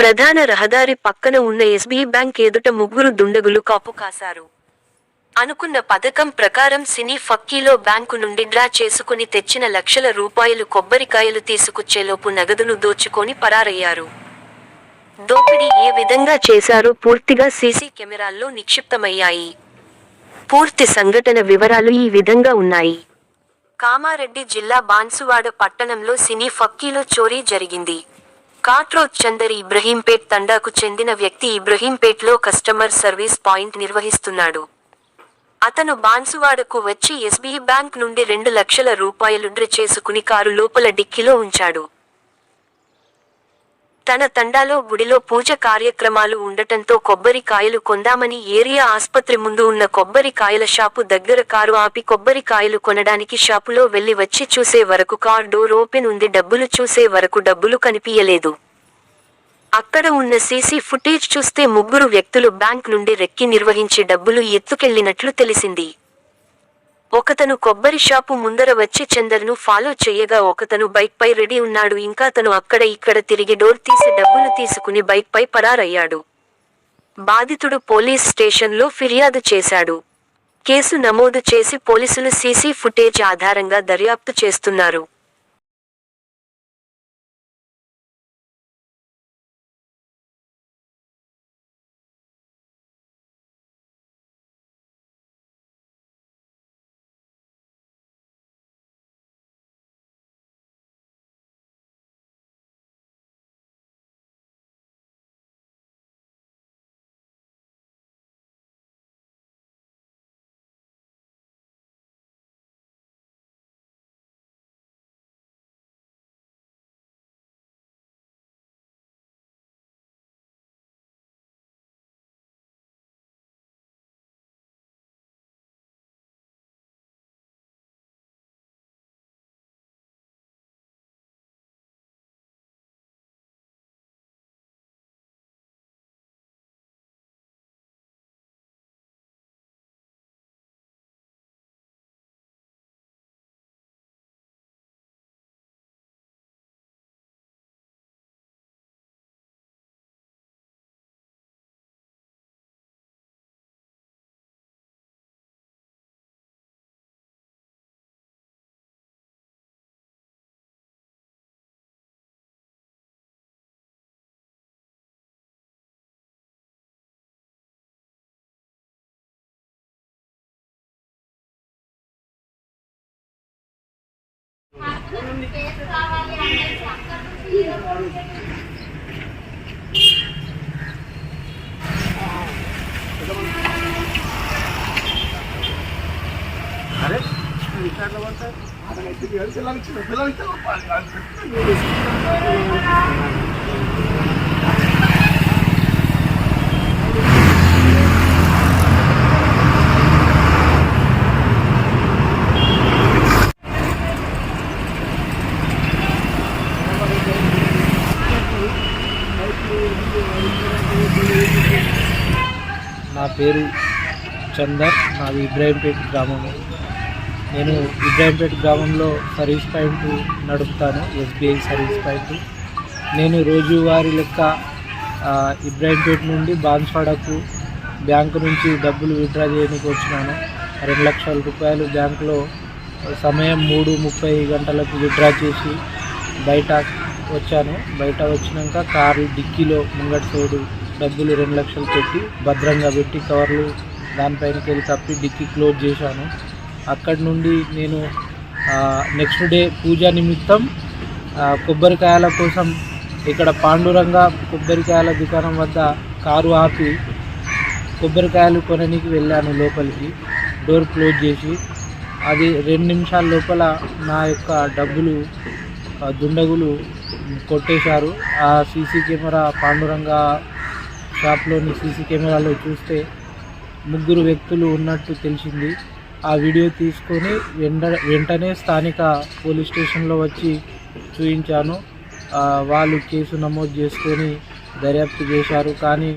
ప్రధాన రహదారి పక్కన ఉన్న ఎస్బీ బ్యాంక్ ఎదుట ముగ్గురు దుండగులు కాపు కాశారు. అనుకున్న పథకం ప్రకారం సినీ ఫక్కీలో బ్యాంకు నుండి డ్రా చేసుకుని తెచ్చిన లక్షల రూపాయలు కొబ్బరికాయలు తీసుకొచ్చేలోపు నగదును దోచుకొని పరారయ్యారు. దోపిడీ ఏ విధంగా చేశారో పూర్తిగా సీసీ కెమెరాల్లో నిక్షిప్తమయ్యాయి. పూర్తి సంఘటన వివరాలు ఈ విధంగా ఉన్నాయి. కామారెడ్డి జిల్లా బాన్సువాడ పట్టణంలో సినీ ఫక్కీలో చోరీ జరిగింది. కాట్రోజ్ చందర్ ఇబ్రహీంపేట్ తండాకు చెందిన వ్యక్తి ఇబ్రహీంపేట్లో కస్టమర్ సర్వీస్ పాయింట్ నిర్వహిస్తున్నాడు. అతను బాన్సువాడకు వచ్చి ఎస్బీ బ్యాంక్ నుండి రెండు లక్షల రూపాయలు డ్ర చేసుకుని కారు లోపల డిక్కీలో ఉంచాడు. తన తండాలో గుడిలో పూజ కార్యక్రమాలు ఉండటంతో కొబ్బరికాయలు కొందామని ఏరియా ఆస్పత్రి ముందు ఉన్న కొబ్బరికాయల షాపు దగ్గర కారు ఆపి కొబ్బరికాయలు కొనడానికి షాపులో వెళ్ళి వచ్చి చూసే వరకు కార్ డోర్ ఓపెన్ ఉంది డబ్బులు చూసే వరకు డబ్బులు కనిపించలేదు. అక్కడ ఉన్న సీసీ ఫుటేజ్ చూస్తే ముగ్గురు వ్యక్తులు బ్యాంక్ నుండి రెక్కి నిర్వహించి డబ్బులు ఎత్తుకెళ్ళినట్లు తెలిసింది. ఒకతను కొబ్బరి షాపు ముందర వచ్చి చందర్ను ఫాలో చెయ్యగా ఒకతను బైక్పై రెడీ ఉన్నాడు. ఇంకా తను అక్కడ ఇక్కడ తిరిగి డోర్ తీసి డబ్బులు తీసుకుని బైక్పై పరారయ్యాడు. బాధితుడు పోలీస్ స్టేషన్లో ఫిర్యాదు చేశాడు. కేసు నమోదు చేసి పోలీసులు సీసీ ఫుటేజ్ ఆధారంగా దర్యాప్తు చేస్తున్నారు. అరే విషయాల్లో పడతారు అతను పిల్లలకి చిన్న పిల్లలకి నా పేరు చందర్ నాది ఇబ్రాహీంపేట్ గ్రామము. నేను ఇబ్రాహీంపేట్ గ్రామంలో సర్వీస్ పాయింట్ నడుపుతాను ఎస్బీఐ సర్వీస్ పాయింట్ నేను రోజువారీ లెక్క ఆ, నుండి బాన్స్వాడకు బ్యాంకు నుంచి డబ్బులు విత్డ్రా చేయడానికి వచ్చినాను. రెండు లక్షల రూపాయలు బ్యాంకులో సమయం మూడు ముప్పై గంటలకు విత్డ్రా చేసి బయట వచ్చాను. బయట వచ్చినాక కారు డిక్కీలో ముంగటి సైడు డబ్బులు రెండు లక్షలు పెట్టి భద్రంగా పెట్టి కవర్లు దానిపైనకి వెళ్ళి తప్పి డిక్కీ క్లోజ్ చేశాను. అక్కడి నుండి నేను నెక్స్ట్ డే పూజ నిమిత్తం కొబ్బరికాయల కోసం ఇక్కడ పాండురంగ కొబ్బరికాయల దుకాణం వద్ద కారు ఆపి కొబ్బరికాయలు కొనడానికి వెళ్ళాను లోపలికి. డోర్ క్లోజ్ చేసి అది రెండు నిమిషాల లోపల నా యొక్క డబ్బులు దుండగులు కొట్టేశారు. ఆ సీసీ కెమెరా పాండురంగ షాప్లోని సీసీ కెమెరాలో చూస్తే ముగ్గురు వ్యక్తులు ఉన్నట్టు తెలిసింది. ఆ వీడియో తీసుకొని వెంట వెంటనే స్థానిక పోలీస్ స్టేషన్లో వచ్చి చూపించాను వాళ్ళు కేసు నమోదు చేసుకొని దర్యాప్తు చేశారు. కానీ